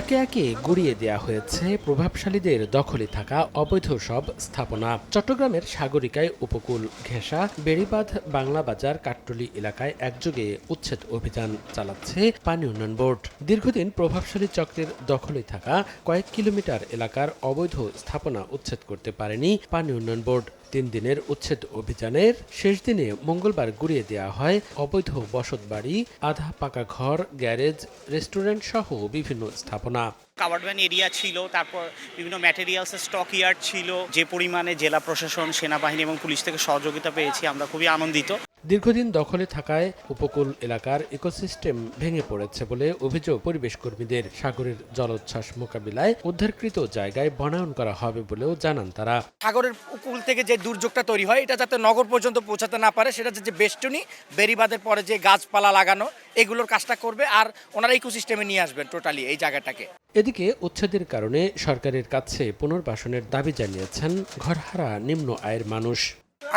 একে একে গুড়িয়ে দেয়া হয়েছে প্রভাবশালীদের দখলে থাকা অবৈধ সব স্থাপনা। চট্টগ্রামের সাগরিকায় উপকূল ঘেঁষা, বেড়িবাঁধ বাংলা বাজার কাট্টলি এলাকায় একযোগে উচ্ছেদ অভিযান চালাচ্ছে পানি উন্নয়ন বোর্ড। দীর্ঘদিন প্রভাবশালী চক্রের দখলে থাকা কয়েক কিলোমিটার এলাকার অবৈধ স্থাপনা উচ্ছেদ করতে পারেনি পানি উন্নয়ন বোর্ড। তিন দিনের উচ্ছেদ অভিযানের শেষ দিনে মঙ্গলবার গুড়িয়ে দেওয়া হয় অবৈধ বসত বাড়ি, আধা পাকা ঘর, গ্যারেজ, রেস্টুরেন্ট সহ বিভিন্ন স্থাপনা। কাভার্ড ভ্যান এরিয়া ছিল, তারপর বিভিন্ন ম্যাটেরিয়ালসের স্টক ইয়ার্ড ছিল। যে পরিমাণে জেলা প্রশাসন, সেনাবাহিনী এবং পুলিশ থেকে সহযোগিতা পেয়েছি, আমরা খুবই আনন্দিত। দীর্ঘদিন দখলে থাকায় উপকূল এলাকার ইকোসিস্টেম ভেঙে পড়েছে বলে অভিযোগ পরিবেশ কর্মীদের। সাগরের জলোচ্ছ্বাস মোকাবিলায় উদ্ধারকৃত জায়গায় বনায়ন করা হবে বলেও জানান তারা। সাগরের উপকূল থেকে যে দুর্যোগটা তৈরি হয় এটা যাতে নগর পর্যন্ত পৌঁছাতে না পারে সেটা যে বেষ্টনী বেরিবাদের পরে যে গাছপালা লাগানো এগুলোর কাজটা করবে আর ওনারা ইকোসিস্টেমে নিয়ে আসবেন টোটালি এই জায়গাটাকে। এদিকে উচ্ছেদের কারণে সরকারের কাছে পুনর্বাসনের দাবি জানিয়েছেন ঘরহারা নিম্ন আয়ের মানুষ।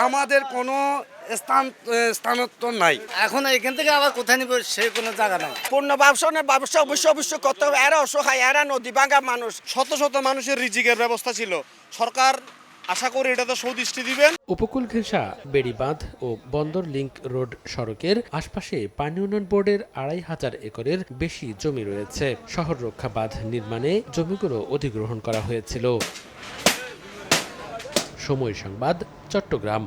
আমাদের কোনো স্থান স্থানান্তর নাই। এখন এখান থেকে আবার কোথায় নিব সে কোনো জায়গা নাই। পূর্ণ ব্যবসানের ব্যবসা অবশ্যই অবশ্যই করতে হবে। এরা অসহায় এরা নদী ভাঙা মানুষ। শত শত মানুষের রিজিকের ব্যবস্থা ছিল। সরকার আশা করি এটাতে সৌদৃষ্টি দিবেন। উপকূল ঘেঁষা বেড়িবাঁধ ও বন্দর লিংক রোড সড়কের আশপাশে পানি উন্নয়ন বোর্ডের আড়াই হাজার একরের বেশি জমি রয়েছে। শহর রক্ষা বাঁধ নির্মাণে জমিগুলো অধিগ্রহণ করা হয়েছিল। সময় সংবাদ চট্টগ্রাম।